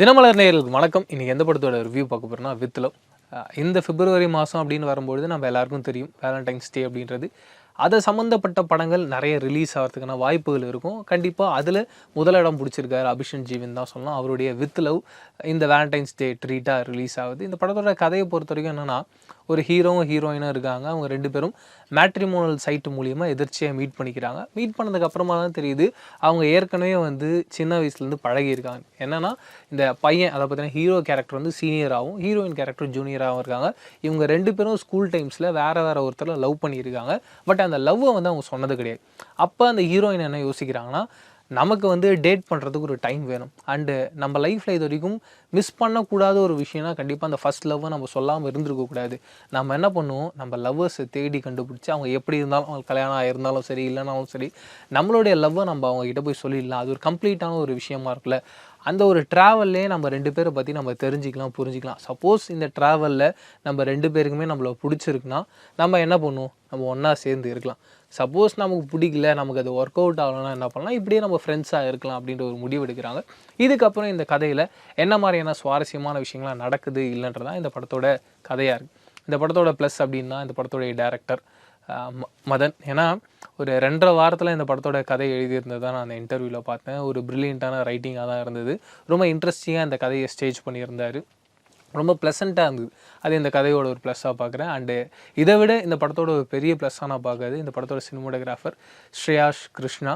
தினமலர் நேயர்களுக்கு வணக்கம். இன்னைக்கு எந்த படத்தோட ரிவ்யூ பார்க்க போகிறோம்னா வித் இந்த பிப்ரவரி மாதம் அப்படின்னு வரும்பொழுது நம்ம எல்லாருக்கும் தெரியும் வேலண்டைன்ஸ் டே அப்படின்றது. அதை சம்மந்தப்பட்ட படங்கள் நிறைய ரிலீஸ் ஆகிறதுக்கான வாய்ப்புகள் இருக்கும். கண்டிப்பாக அதில் முதலிடம் பிடிச்சிருக்காரு அபிஷன் ஜீவன் தான் சொல்லலாம் அவருடைய வித் லவ் இந்த வேலண்டைன்ஸ் டே ட்ரீட்டாக ரிலீஸ் ஆகுது. இந்த படத்தோட கதையை பொறுத்த வரைக்கும் என்னென்னா ஒரு ஹீரோவும் ஹீரோயினும் இருக்காங்க. அவங்க ரெண்டு பேரும் மேட்ரிமோனல் சைட்டு மூலியமாக எதிர்ச்சியாக மீட் பண்ணிக்கிறாங்க. மீட் பண்ணதுக்கு அப்புறமா தான் தெரியுது அவங்க ஏற்கனவே வந்து சின்ன வயசுலேருந்து பழகியிருக்காங்க. என்னன்னா இந்த பையன் அதை பார்த்தீங்கன்னா ஹீரோ கேரக்டர் வந்து சீனியராகவும் ஹீரோயின் கேரக்டர் ஜூனியராகவும் இருக்காங்க. இவங்க ரெண்டு பேரும் ஸ்கூல் டைம்ஸில் வேறு வேறு ஒருத்தர் லவ் பண்ணியிருக்காங்க. பட் அந்த லவ்வை வந்து அவங்க சொன்னது கிடையாது. அப்போ அந்த ஹீரோயின் என்ன யோசிக்கிறாங்கன்னா நமக்கு வந்து டேட் பண்ணுறதுக்கு ஒரு டைம் வேணும். அண்டு நம்ம லைஃப்பில் இது வரைக்கும் மிஸ் பண்ணக்கூடாத ஒரு விஷயம்னா கண்டிப்பாக அந்த ஃபஸ்ட் லவ்வை நம்ம சொல்லாமல் இருந்திருக்கக்கூடாது நம்ம என்ன பண்ணுவோம்? நம்ம லவ்வர்ஸை தேடி கண்டுபிடிச்சி அவங்க எப்படி இருந்தாலும் அவங்க கல்யாணம் ஆயிருந்தாலும் சரி இல்லைனாலும் சரி நம்மளுடைய லவ்வை நம்ம அவங்க கிட்ட போய் சொல்லிடலாம். அது ஒரு கம்ப்ளீட்டான ஒரு விஷயமா இருக்குல்ல. அந்த ஒரு ட்ராவல்லே நம்ம ரெண்டு பேரை பற்றி நம்ம தெரிஞ்சுக்கலாம் புரிஞ்சுக்கலாம். சப்போஸ் இந்த ட்ராவலில் நம்ம ரெண்டு பேருக்குமே நம்மளை பிடிச்சிருக்குன்னா நம்ம என்ன பண்ணுவோம்? நம்ம ஒன்றா சேர்ந்து இருக்கலாம். சப்போஸ் நமக்கு பிடிக்கல நமக்கு அது ஒர்க் அவுட் ஆகலைன்னா என்ன பண்ணலாம்? இப்படியே நம்ம ஃப்ரெண்ட்ஸாக இருக்கலாம் அப்படின்ற ஒரு முடிவு எடுக்கிறாங்க. இதுக்கப்புறம் இந்த கதையில் என்ன மாதிரியான சுவாரஸ்யமான விஷயங்கள்லாம் நடக்குது இல்லைன்றதான் இந்த படத்தோட கதையாக இருக்குது இந்த படத்தோட ப்ளஸ் அப்படின்னா இந்த படத்தோடைய டேரக்டர் மதன். ஏன்னா ஒரு ரெண்டரை வாரத்தில் இந்த படத்தோட கதை எழுதியிருந்தது தான் நான் அந்த இன்டர்வியூவில் பார்த்தேன். ஒரு ப்ரில்லியண்ட்டான ரைட்டிங்காக தான் இருந்தது. ரொம்ப இன்ட்ரெஸ்டிங்காக இந்த கதையை ஸ்டேஜ் பண்ணியிருந்தார். ரொம்ப ப்ளசண்ட்டாக இருந்தது. அது இந்த கதையோட ஒரு ப்ளஸ்ஸாக பார்க்குறேன். அண்டு இதை விட இந்த படத்தோட ஒரு பெரிய ப்ளஸ்ஸாக நான் பார்க்குறது இந்த படத்தோட சினிமோட்டோகிராஃபர் ஸ்ரேயாஷ் கிருஷ்ணா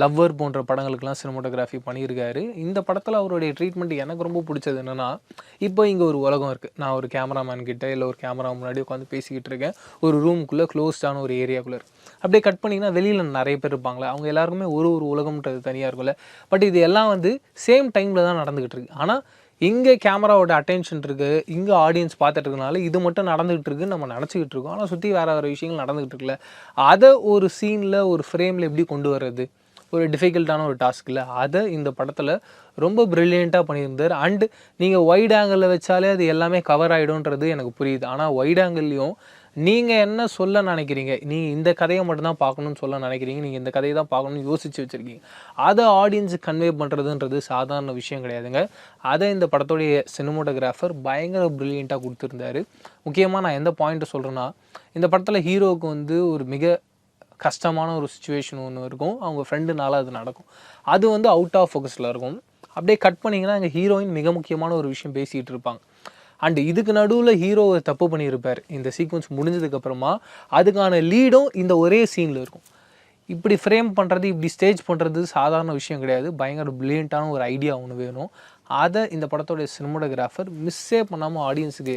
லவ்வர் போன்ற படங்களுக்கெல்லாம் சினிமோட்டோகிராஃபி பண்ணியிருக்காரு. இந்த படத்தில் அவருடைய ட்ரீட்மெண்ட் எனக்கு ரொம்ப பிடிச்சது என்னென்னா இப்போ இங்கே ஒரு உலகம் இருக்குது நான் ஒரு கேமராமேன் கிட்டே இல்லை ஒரு கேமரா முன்னாடி உட்காந்து பேசிக்கிட்டு இருக்கேன். ஒரு ரூமுக்குள்ளே க்ளோஸ்டான ஒரு ஏரியாக்குள்ளே இருக்குது அப்படியே கட் பண்ணிங்கன்னா வெளியில் நிறைய பேர் இருப்பாங்களே அவங்க எல்லாருக்குமே ஒரு ஒரு உலகம்ன்றது தனியாக இருக்கும்ல. பட் இது எல்லாம் வந்து சேம் டைமில் தான் நடந்துக்கிட்டு இருக்கு. ஆனால் இங்கே கேமராவோட அட்டென்ஷன் இருக்குது இங்கே ஆடியன்ஸ் பார்த்துட்டு இருக்கனால இது மட்டும் நடந்துகிட்டு இருக்குன்னு நம்ம நினச்சிக்கிட்டு இருக்கோம் ஆனால் சுற்றி வேறு வேறு விஷயங்கள் நடந்துகிட்டு இருக்குல்ல அதை ஒரு சீனில் ஒரு ஃப்ரேமில் எப்படி கொண்டு வர்றது? ஒரு டிஃபிகல்ட்டான ஒரு டாஸ்க்கில் அதை இந்த படத்தில் ரொம்ப ப்ரில்லியண்ட்டாக பண்ணியிருந்தார். அண்டு நீங்கள் ஒயிட் ஆங்கிளில் வச்சாலே அது எல்லாமே கவர் ஆகிடும்ன்றது எனக்கு புரியுது. ஆனால் ஒயிட் ஆங்கிள்லேயும் நீங்கள் என்ன சொல்ல நினைக்கிறீங்க? நீங்கள் இந்த கதையை மட்டும்தான் பார்க்கணும்னு சொல்ல நினைக்கிறீங்க. நீங்கள் இந்த கதையை தான் பார்க்கணும்னு யோசித்து வச்சுருக்கீங்க. அதை ஆடியன்ஸுக்கு கன்வே பண்ணுறதுன்றது சாதாரண விஷயம் கிடையாதுங்க. அதை இந்த படத்துடைய சினிமோட்டோகிராஃபர் பயங்கர ப்ரில்லியண்ட்டாக கொடுத்துருந்தாரு. முக்கியமாக நான் எந்த பாயிண்ட்டை சொல்கிறேன்னா இந்த படத்தில் ஹீரோவுக்கு வந்து ஒரு மிக கஷ்டமான ஒரு சுச்சுவேஷன் ஒன்று இருக்கும். அவங்க ஃப்ரெண்டுனால அது நடக்கும். அது வந்து அவுட் ஆஃப் ஃபோக்கஸில் இருக்கும். அப்படியே கட் பண்ணிங்கன்னா எங்கள் ஹீரோயின் மிக முக்கியமான ஒரு விஷயம் பேசிகிட்டு இருப்பாங்க. அண்ட் இதுக்கு நடுவில் ஹீரோ ஒரு தப்பு பண்ணியிருப்பார் இந்த சீக்வன்ஸ் முடிஞ்சதுக்கப்புறமா அதுக்கான லீடும் இந்த ஒரே சீனில் இருக்கும். இப்படி ஃப்ரேம் பண்ணுறது இப்படி ஸ்டேஜ் பண்ணுறது சாதாரண விஷயம் கிடையாது. பயங்கர பிரில்லியண்ட்டான ஒரு ஐடியா ஒன்று வேணும். அதை இந்த படத்தோடைய சினிமோட்டோகிராஃபர் மிஸ்ஸே பண்ணாமல் ஆடியன்ஸுக்கு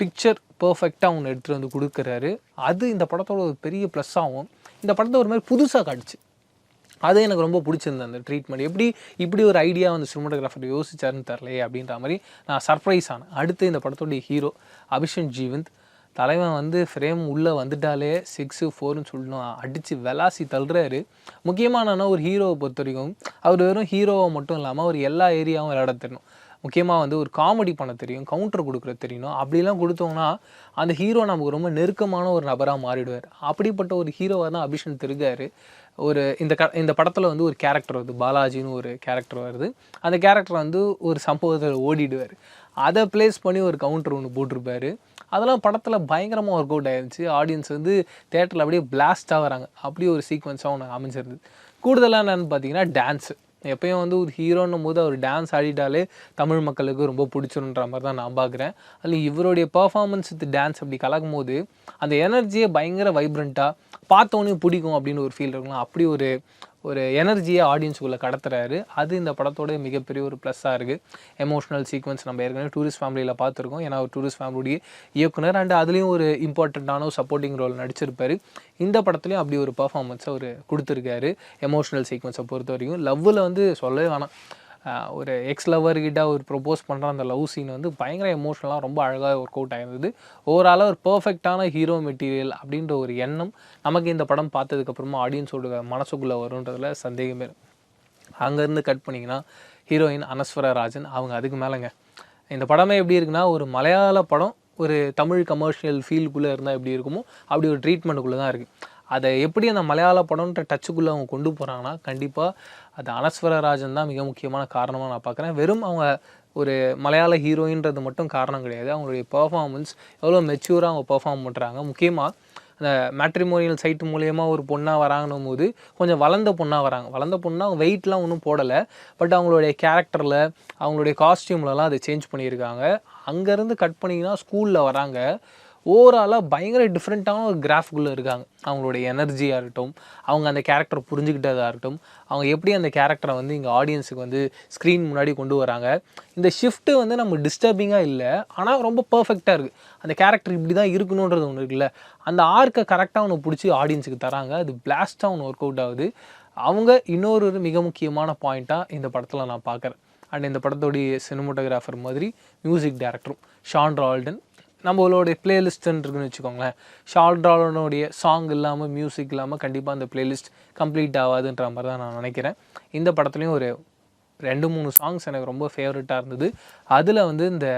பிக்சர் பர்ஃபெக்டாக ஒன்று எடுத்துகிட்டு வந்து கொடுக்குறாரு. அது இந்த படத்தோட ஒரு பெரிய ப்ளஸ் ஆகும் இந்த படத்தை ஒரு மாதிரி புதுசாக காட்டுச்சு. அது எனக்கு ரொம்ப பிடிச்சிருந்தது அந்த ட்ரீட்மெண்ட் எப்படி இப்படி ஒரு ஐடியா வந்து சினிமோட்டோகிராஃபர் யோசிச்சாருன்னு தெரிலையே அப்படின்ற மாதிரி நான் சர்ப்ரைஸ் ஆனேன். அடுத்து இந்த படத்தோடைய ஹீரோ அபிஷன் ஜீவந்த். தலைவன் வந்து ஃப்ரேம் உள்ளே வந்துட்டாலே சிக்ஸு ஃபோர்னு சொல்லணும். அடித்து வெலாசி தள்ளுறாரு. முக்கியமான ஒரு ஹீரோவை பொறுத்த வரைக்கும் அவர் வெறும் ஹீரோவை மட்டும் இல்லாமல் அவர் எல்லா ஏரியாவும் விளையாட தெரியணும் முக்கியமாக வந்து ஒரு காமெடி பண்ண தெரியும் கவுண்டர் கொடுக்குற தெரியணும் அப்படிலாம் கொடுத்தோம்னா அந்த ஹீரோ நமக்கு ரொம்ப நெருக்கமான ஒரு நபராக மாறிடுவார். அப்படிப்பட்ட ஒரு ஹீரோவாக தான் அபிஷன் திருகாரு. ஒரு இந்த க இந்த படத்தில் வந்து ஒரு கேரக்டர் வருது பாலாஜின்னு ஒரு கேரக்டர் வருது. அந்த கேரக்டர் வந்து ஒரு சம்பவத்தில் ஓடிடுவார். அதை ப்ளேஸ் பண்ணி ஒரு கவுண்டர் ஒன்று போட்டிருப்பாரு. அதெல்லாம் படத்தில் பயங்கரமாக ஒர்க் அவுட் ஆயிருந்துச்சு. ஆடியன்ஸ் வந்து தேட்டரில் அப்படியே பிளாஸ்ட் வராங்க. அப்படியே ஒரு சீக்வன்ஸாக ஒன்று அமைஞ்சிருந்தது. கூடுதலாக என்னென்னு பார்த்தீங்கன்னா டான்ஸு எப்பயும் வந்து ஒரு ஹீரோன்னும் போது அவர் டான்ஸ் ஆடிட்டாலே தமிழ் மக்களுக்கு ரொம்ப பிடிச்சிருன்ற மாதிரி தான் நான் பார்க்குறேன் அதில் இவருடைய பர்ஃபார்மன்ஸ் வித் டான்ஸ் அப்படி கலக்கும் போது அந்த எனர்ஜியை பயங்கர வைப்ரண்ட்டாக பார்த்தோன்னே பிடிக்கும் அப்படின்னு ஒரு ஃபீல் இருக்கலாம் அப்படி ஒரு ஒரு எனர்ஜியை ஆடியன்ஸுக்குள்ளே கடத்துறாரு. அது இந்த படத்தோட மிகப்பெரிய ஒரு ப்ளஸ்ஸாக இருக்குது எமோஷனல் சீக்வன்ஸ் நம்ம ஏற்கனவே டூரிஸ்ட் ஃபேமிலியில் பார்த்துருக்கோம். ஏன்னா ஒரு டூரிஸ்ட் ஃபேமிலியுடைய இயக்குனர் அண்ட் அதுலேயும் ஒரு இம்பார்ட்டண்ட்டான ஒரு சப்போர்ட்டிங் ரோல் நடிச்சிருப்பார். இந்த படத்துலையும் அப்படி ஒரு பர்ஃபார்மன்ஸை அவர் கொடுத்துருக்காரு. எமோஷனல் சீக்வன்ஸை பொறுத்த வரைக்கும் லவ்வில் வந்து சொல்லவே வேணாம். ஒரு எக்ஸ் லவர்கிட்ட ஒரு ப்ரொப்போஸ் பண்ணுற அந்த லவ் சீன் வந்து பயங்கர எமோஷனலாக ரொம்ப அழகாக ஒர்க் அவுட் ஆயிருந்தது. ஓவராலாக ஒரு பர்ஃபெக்டான ஹீரோ மெட்டீரியல் அப்படின்ற ஒரு எண்ணம் நமக்கு இந்த படம் பார்த்ததுக்கப்புறமா ஆடியன்ஸோட மனசுக்குள்ளே வருன்றதுல சந்தேகமே அங்கேருந்து கட் பண்ணிங்கன்னா ஹீரோயின் அனஸ்வர ராஜன் அவங்க அதுக்கு மேலேங்க. இந்த படமே எப்படி இருக்குன்னா ஒரு மலையாள படம் ஒரு தமிழ் கமர்ஷியல் ஃபீல்டுக்குள்ளே இருந்தால் எப்படி இருக்குமோ அப்படி ஒரு ட்ரீட்மெண்ட்டுக்குள்ளே தான் இருக்குது அதை எப்படி அந்த மலையாள படம்ன்ற டச்சுக்குள்ளே அவங்க கொண்டு போகிறாங்கன்னா கண்டிப்பாக அது அனஸ்வரராஜன் தான் மிக முக்கியமான காரணமாக நான் பார்க்குறேன். வெறும் அவங்க ஒரு மலையாள ஹீரோயின்றது மட்டும் காரணம் கிடையாது. அவங்களுடைய பெர்ஃபார்மன்ஸ் எவ்வளோ மெச்சூராக அவங்க பெர்ஃபார்ம் பண்ணுறாங்க முக்கியமாக அந்த மேட்ரிமோனியல் சைட் மூலயமா ஒரு பொண்ணாக வராங்கன்னும் போது கொஞ்சம் வளர்ந்த பொண்ணாக வராங்க. வளர்ந்த பொண்ணாக அவங்க வெயிட்லாம் ஒன்றும் போடலை. பட் அவங்களுடைய கேரக்டரில் அவங்களுடைய காஸ்டியூம்லலாம் அதை சேஞ்ச் பண்ணியிருக்காங்க. அங்கேருந்து கட் பண்ணிங்கன்னா ஸ்கூலில் வராங்க. ஓவராலாக பயங்கர டிஃப்ரெண்ட்டான ஒரு கிராஃப்குள்ளே இருக்காங்க. அவங்களுடைய எனர்ஜியாக இருக்கட்டும் அவங்க அந்த கேரக்டர் புரிஞ்சுக்கிட்டதாக இருக்கட்டும் அவங்க எப்படி அந்த கேரக்டரை வந்து இங்கே ஆடியன்ஸுக்கு வந்து ஸ்க்ரீன் முன்னாடி கொண்டு வராங்க. இந்த ஷிஃப்ட்டு வந்து நம்ம டிஸ்டர்பிங்காக இல்லை ஆனால் ரொம்ப பர்ஃபெக்டாக இருக்குது அந்த கேரக்டர் இப்படி தான் இருக்கணுன்றது ஒன்று இருக்குல்ல அந்த ஆர்க்கை கரெக்டாக ஒன்று பிடிச்சி ஆடியன்ஸுக்கு தராங்க. அது பிளாஸ்ட்டாக ஒன்று ஒர்க் அவுட் ஆகுது. அவங்க இன்னொரு ஒரு மிக முக்கியமான பாயிண்ட்டாக இந்த படத்தில் நான் பார்க்குறேன் அண்ட் இந்த படத்தோடைய சினிமோட்டோகிராஃபர் மாதிரி மியூசிக் டேரக்டரும் ஷான் ரால்டன் நம்மளோடைய பிளேலிஸ்ட்டுன்னு இருக்குன்னு வச்சுக்கோங்களேன். ஷால்ட்ராலனுடைய சாங் இல்லாமல் மியூசிக் இல்லாமல் கண்டிப்பாக அந்த பிளேலிஸ்ட் கம்ப்ளீட் ஆகாதுன்ற மாதிரி தான் நான் நினைக்கிறேன். இந்த படத்துலையும் ஒரு ரெண்டு மூணு சாங்ஸ் எனக்கு ரொம்ப ஃபேவரட்டாக இருந்தது. அதில் வந்து இந்த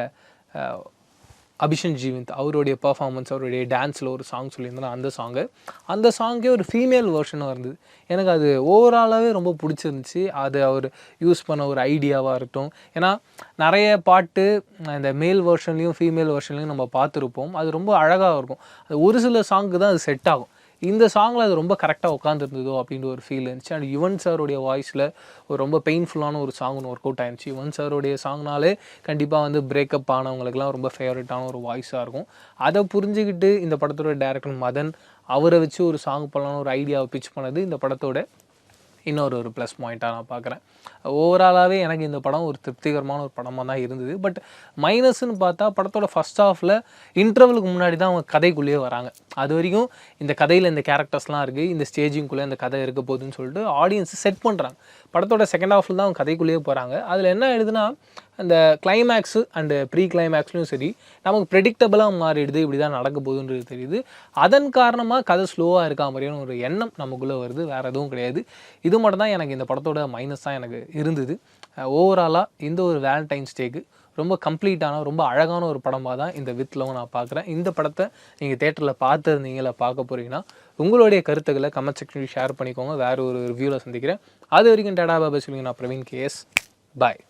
அபிஷன் ஜீவந்த் அவருடைய பர்ஃபார்மன்ஸ் அவருடைய டான்ஸில் ஒரு சாங் சொல்லியிருந்தேன் அந்த சாங்கு அந்த சாங்கே ஒரு ஃபீமேல் வேர்ஷனாக இருந்தது. எனக்கு அது ஓவராலாகவே ரொம்ப பிடிச்சிருந்துச்சி. அது அவர் யூஸ் பண்ண ஒரு ஐடியாவாக இருக்கட்டும். ஏன்னா நிறைய பாட்டு இந்த மேல் வேர்ஷன்லேயும் ஃபீமேல் வேர்ஷன்லேயும் நம்ம பார்த்துருப்போம். அது ரொம்ப அழகாக இருக்கும். அது ஒரு சில சாங்கு தான் அது செட் ஆகும். இந்த சாங்கில் அது ரொம்ப கரெக்டாக உட்காந்துருந்ததோ அப்படின்ற ஒரு ஃபீல் இருந்துச்சு. அண்ட் யுவன் சாருடைய வாய்ஸில் ஒரு ரொம்ப பெயின்ஃபுல்லான ஒரு சாங் ஒன்று ஒர்க் அவுட் ஆயிருந்துச்சு யுவன் சாருடைய சாங்னாலே கண்டிப்பாக வந்து பிரேக்கப் ஆனவங்களுக்குலாம் ரொம்ப ஃபேவரட்டான ஒரு வாய்ஸாக இருக்கும். அதை புரிஞ்சுக்கிட்டு இந்த படத்தோட டேரக்டர் மதன் அவரை வச்சு ஒரு சாங் பண்ணலான்னு ஒரு ஐடியாவை பிச் பண்ணது இந்த படத்தோட இன்னொரு ஒரு ப்ளஸ் பாயிண்ட்டாக நான் பார்க்குறேன். ஓவராலாகவே எனக்கு இந்த படம் ஒரு திருப்திகரமான ஒரு படமாக தான் இருந்தது. பட் மைனஸ்ன்னு பார்த்தா படத்தோட ஃபஸ்ட் ஹாஃபில் இன்டர்வலுக்கு முன்னாடி தான் அவங்க கதைக்குள்ளேயே வராங்க. அது வரைக்கும் இந்த கதையில் இந்த கேரக்டர்ஸ்லாம் இருக்குது இந்த ஸ்டேஜிங்குள்ளே இந்த கதை இருக்க போகுதுன்னு சொல்லிட்டு ஆடியன்ஸ் செட் பண்ணுறாங்க படத்தோட செகண்ட் ஹாஃபில் தான் அவங்க கதைக்குள்ளேயே போகிறாங்க அதில் என்ன ஆயிடுதுன்னா அந்த கிளைமேக்ஸு அண்டு ப்ரீ கிளைமேக்ஸ்லையும் சரி நமக்கு ப்ரெடிக்டபுளாக மாறிடுது இப்படி தான் நடக்க போகுதுன்றது தெரியுது. அதன் காரணமாக கதை ஸ்லோவாக இருக்கா மாதிரியான ஒரு எண்ணம் நமக்குள்ளே வருது வேறு எதுவும் கிடையாது. இது மட்டும் தான் எனக்கு இந்த படத்தோட மைனஸ் தான் எனக்கு இருந்தது. ஓவராலாக இந்த ஒரு வேலண்டைன்ஸ் டேக்கு ரொம்ப கம்ப்ளீட்டான ரொம்ப அழகான ஒரு படமாக தான் இந்த வித் லவ் நான் பார்க்குறேன். இந்த படத்தை நீங்கள் தேட்டரில் பார்த்துருந்தீங்களா பார்க்க போகிறீங்கன்னா உங்களுடைய கருத்துக்களை கமெண்ட் செக்ஷனில் ஷேர் பண்ணிக்கோங்க. வேறு ஒரு ரிவ்யூவில் சந்திக்கிறேன். அது வரைக்கும் டேடா பாபா சொல்லுங்க நான் பிரவீன் கேஎஸ் பாய்